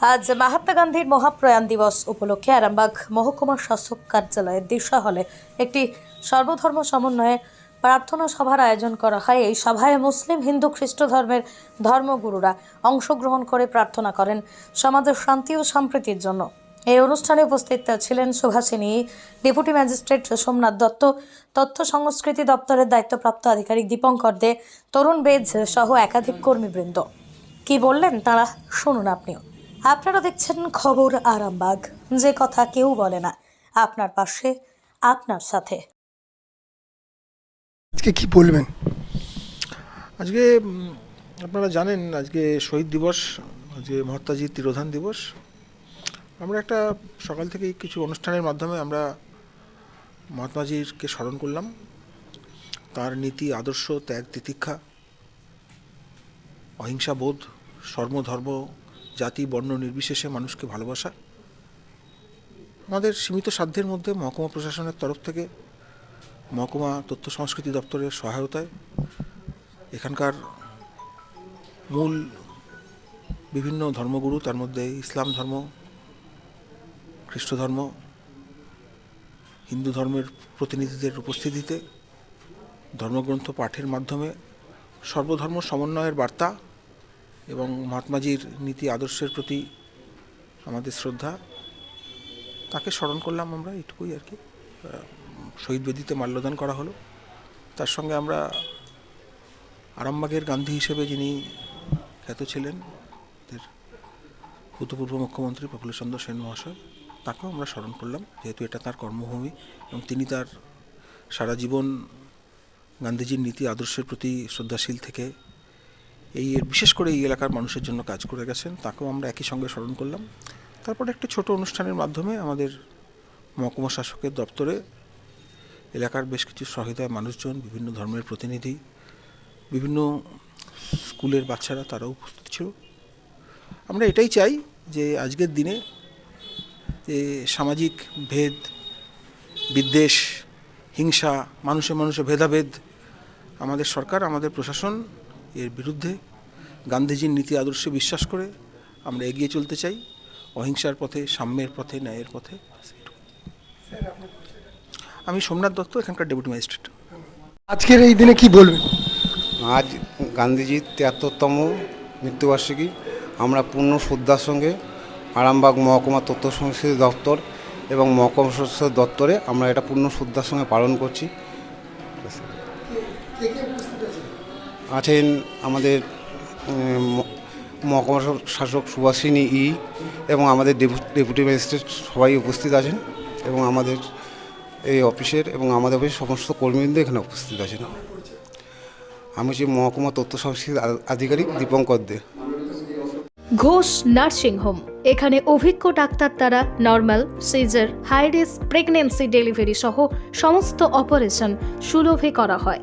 আজ মহাত্মা গান্ধীর মহাপ্রয়াণ দিবস উপলক্ষে আরামবাগ মহকুমা শাসক কার্যালয়ের দিশা হলে একটি সর্বধর্ম সমন্বয়ে প্রার্থনা সভার আয়োজন করা হয়। এই সভায় মুসলিম হিন্দু খ্রিস্ট ধর্মের ধর্মগুরুরা অংশগ্রহণ করে প্রার্থনা করেন সমাজের শান্তি ও সম্প্রীতির জন্য। এই অনুষ্ঠানে উপস্থিত ছিলেন সুভাষিনী ডেপুটি ম্যাজিস্ট্রেট সোমনাথ দত্ত, তথ্য সংস্কৃতি দপ্তরের দায়িত্বপ্রাপ্ত আধিকারিক দীপঙ্কর দে, তরুণ বেজ সহ একাধিক কর্মীবৃন্দ। কি বললেন তারা শুনুন আপনিও। আপনারা দেখছেন খবর আরামবাগ। যে কথা কেউ বলে না আপনার পাশে আপনার সাথে। আজকে কি বলবেন? আজকে উম, আপনারা জানেন আজকে শহীদ দিবস আজকে মহাত্মাজির তিরোধান দিবস। আমরা একটা সকাল থেকেই কিছু অনুষ্ঠানের মাধ্যমে আমরা মহাত্মাজিরকে স্মরণ করলাম। তার নীতি আদর্শ ত্যাগ তিতিক্ষা অহিংসা বোধ সর্বধর্ম জাতি, বর্ণ নির্বিশেষে মানুষকে ভালোবাসা। আমাদের সীমিত সাধ্যের মধ্যে মহকুমা প্রশাসনের তরফ থেকে মহকুমা তথ্য সংস্কৃতি দপ্তরের সহায়তায় এখানকার মূল বিভিন্ন ধর্মগুরু, তার মধ্যে ইসলাম ধর্ম, খ্রিস্ট ধর্ম, হিন্দু ধর্মের প্রতিনিধিদের উপস্থিতিতে ধর্মগ্রন্থ পাঠের মাধ্যমে সর্বধর্ম সমন্বয়ের বার্তা এবং মহাত্মাজির নীতি আদর্শের প্রতি আমাদের শ্রদ্ধা। তাকে স্মরণ করলাম আমরা এটুকুই আর কি। শহীদ বেদিতে মাল্যদান করা হলো। তার সঙ্গে আমরা আরামবাগের গান্ধী হিসেবে যিনি খ্যাত ছিলেন ভূতপূর্ব মুখ্যমন্ত্রী প্রফুল্লচন্দ্র সেন মহাশয়, তাকেও আমরা স্মরণ করলাম, যেহেতু এটা তার কর্মভূমি এবং তিনি তার সারা জীবন গান্ধীজির নীতি আদর্শের প্রতি শ্রদ্ধাশীল থেকে এই বিশেষ করে এই এলাকার মানুষের জন্য কাজ করে গেছেন, তাকেও আমরা একই সঙ্গে স্মরণ করলাম। তারপরে একটা ছোট অনুষ্ঠানের মাধ্যমে আমাদের মহকুমা শাসকের দপ্তরে এলাকার বেশ কিছু সহৃদয় মানুষজন, বিভিন্ন ধর্মের প্রতিনিধি, বিভিন্ন স্কুলের বাচ্চারা, তারাও উপস্থিত ছিল। আমরা এটাই চাই যে আজকের দিনে যে সামাজিক ভেদ, বিদ্বেষ, হিংসা, মানুষে মানুষে ভেদাভেদ, আমাদের সরকার, আমাদের প্রশাসন এর বিরুদ্ধে গান্ধীজির নীতি আদর্শে বিশ্বাস করে আমরা এগিয়ে চলতে চাই। অহিংসার পথে সাম্যের পথে ন্যায়ের পথে। আমি সোমনাথ দত্ত এখানকার ডেপুটি ম্যাজিস্ট্রেট। আজকের এই দিনে কি বলবেন? আজ গান্ধীজির তিয়াত্তরতম মৃত্যুবার্ষিকী। আমরা পূর্ণ শ্রদ্ধার সঙ্গে আরামবাগ মহকুমা তথ্য সংস্কৃতি দপ্তর এবং মহকুমা সংস্কৃতি দপ্তরে আমরা এটা পূর্ণ শ্রদ্ধার সঙ্গে পালন করছি। আছেন আমাদের মহকুমা শাসক সুভাষিনী ই এবং আমাদের ডেপুটি ম্যাজিস্ট্রেট সবাই উপস্থিত আছেন এবং আমাদের এই অফিসের এবং আমাদের অফিসের সমস্ত কর্মীবৃন্দ এখানে উপস্থিত আছেন। আমি হচ্ছি মহকুমা তথ্য সংস্কৃতি আধিকারিক দীপঙ্কর দে। Ghosh nursing home. এখানে অভিজ্ঞ ডাক্তার দ্বারা normal, caesar, high risk, pregnancy delivery সহ সমস্ত অপারেশন সুলভে করা হয়।